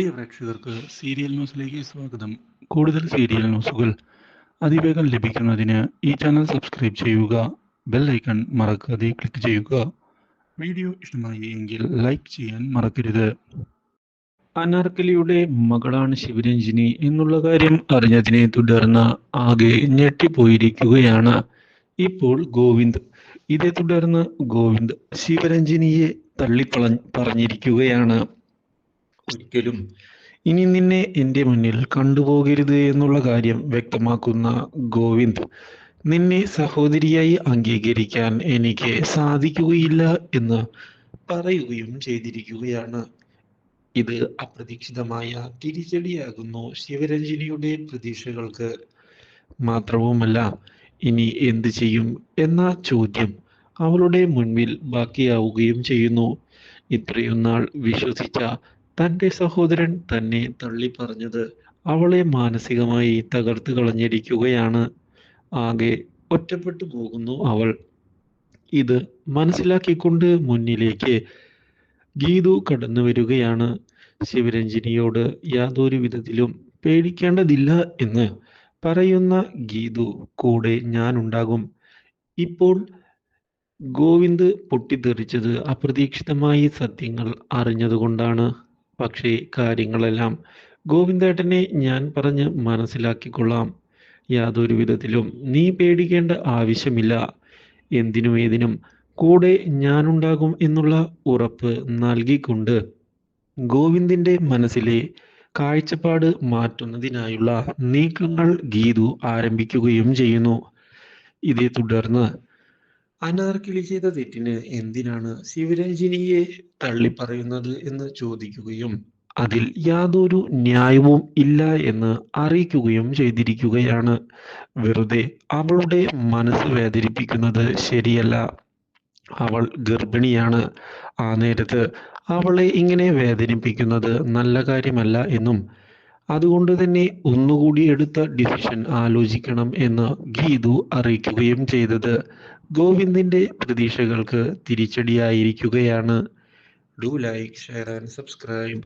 പ്രിയ പ്രേക്ഷകർക്ക് സീരിയൽ ന്യൂസിലേക്ക് സ്വാഗതം. കൂടുതൽ സീരിയൽ ന്യൂസുകൾ അതിവേഗം ലഭിക്കുന്നതിന് ഈ ചാനൽ സബ്സ്ക്രൈബ് ചെയ്യുക ബെൽ ഐക്കൺ മറക്കാതെ ക്ലിക്ക് ചെയ്യുക. വീഡിയോ ഇഷ്ടമായി എങ്കിൽ ലൈക്ക് ചെയ്യാൻ മറക്കരുത്. അനാർക്കലിയുടെ മകളാണ് ശിവരഞ്ജിനി എന്നുള്ള കാര്യം അറിഞ്ഞതിനെ തുടർന്ന് ആകെ ഞെട്ടിപ്പോയിരിക്കുകയാണ് ഇപ്പോൾ ഗോവിന്ദ്. ഇതേ തുടർന്ന് ഗോവിന്ദ് ശിവരഞ്ജിനിയെ തള്ളിപ്പള പറഞ്ഞിരിക്കുകയാണ്. ഒരിക്കലും ഇനി നിന്നെ എന്റെ മുന്നിൽ കണ്ടുപോകരുത് എന്നുള്ള കാര്യം വ്യക്തമാക്കുന്ന ഗോവിന്ദ് നിന്നെ സഹോദരിയായി അംഗീകരിക്കാൻ എനിക്ക് സാധിക്കുകയില്ല എന്ന് പറയുകയും ചെയ്തിരിക്കുകയാണ്. ഇത് അപ്രതീക്ഷിതമായ തിരിച്ചടിയാകുന്നു ശിവരഞ്ജിനിയുടെ പ്രതീക്ഷകൾക്ക്. മാത്രവുമല്ല ഇനി എന്ത് ചെയ്യും എന്ന ചോദ്യം അവളുടെ മുൻപിൽ ബാക്കിയാവുകയും ചെയ്യുന്നു. ഇത്രയും നാൾ വിശ്വസിച്ച തന്റെ സഹോദരൻ തന്നെ തള്ളി പറഞ്ഞത് അവളെ മാനസികമായി തകർത്തു കളഞ്ഞിരിക്കുകയാണ്. ആകെ ഒറ്റപ്പെട്ടു പോകുന്നു അവൾ. ഇത് മനസ്സിലാക്കിക്കൊണ്ട് മുന്നിലേക്ക് ഗീതു കടന്നു വരികയാണ്. ശിവരഞ്ജിനിയോട് യാതൊരു വിധത്തിലും പേടിക്കേണ്ടതില്ല എന്ന് പറയുന്ന ഗീതു കൂടെ ഞാനുണ്ടാകും. ഇപ്പോൾ ഗോവിന്ദ് പൊട്ടിത്തെറിച്ചത് അപ്രതീക്ഷിതമായി സത്യങ്ങൾ അറിഞ്ഞതുകൊണ്ടാണ്. പക്ഷേ കാര്യങ്ങളെല്ലാം ഗോവിന്ദേട്ടനെ ഞാൻ പറഞ്ഞ് മനസ്സിലാക്കിക്കൊള്ളാം. യാതൊരു വിധത്തിലും നീ പേടിക്കേണ്ട ആവശ്യമില്ല. എന്തിനും ഏതിനും കൂടെ ഞാനുണ്ടാകും എന്നുള്ള ഉറപ്പ് നൽകിക്കൊണ്ട് ഗോവിന്ദിന്റെ മനസ്സിലെ കാഴ്ചപ്പാട് മാറ്റുന്നതിനായുള്ള നീക്കങ്ങൾ ഗീതു ആരംഭിക്കുകയും ചെയ്യുന്നു. ഇതേ തുടർന്ന് അനാർക്കിലി ചെയ്ത തെറ്റിന് എന്തിനാണ് ശിവരഞ്ജിനിയെ തള്ളിപ്പറയുന്നത് എന്ന് ചോദിക്കുകയും അതിൽ യാതൊരു ന്യായവും ഇല്ല എന്ന് അറിയിക്കുകയും ചെയ്തിരിക്കുകയാണ്. വെറുതെ അവളുടെ മനസ്സ് വേദനിപ്പിക്കുന്നത് ശരിയല്ല. അവൾ ഗർഭിണിയാണ്. ആ നേരത്ത് അവളെ ഇങ്ങനെ വേദനിപ്പിക്കുന്നത് നല്ല കാര്യമല്ല എന്നും അതുകൊണ്ട് തന്നെ ഒന്നുകൂടി എടുത്ത ഡിസിഷൻ ആലോചിക്കണം എന്ന് ഗീതു അറിയിക്കുകയും ചെയ്തത്. ഗോവിന്ദിന്റെ പ്രതീക്ഷകൾക്ക് തിരിച്ചടിയായിരിക്കുകയാണ്. Do like share and subscribe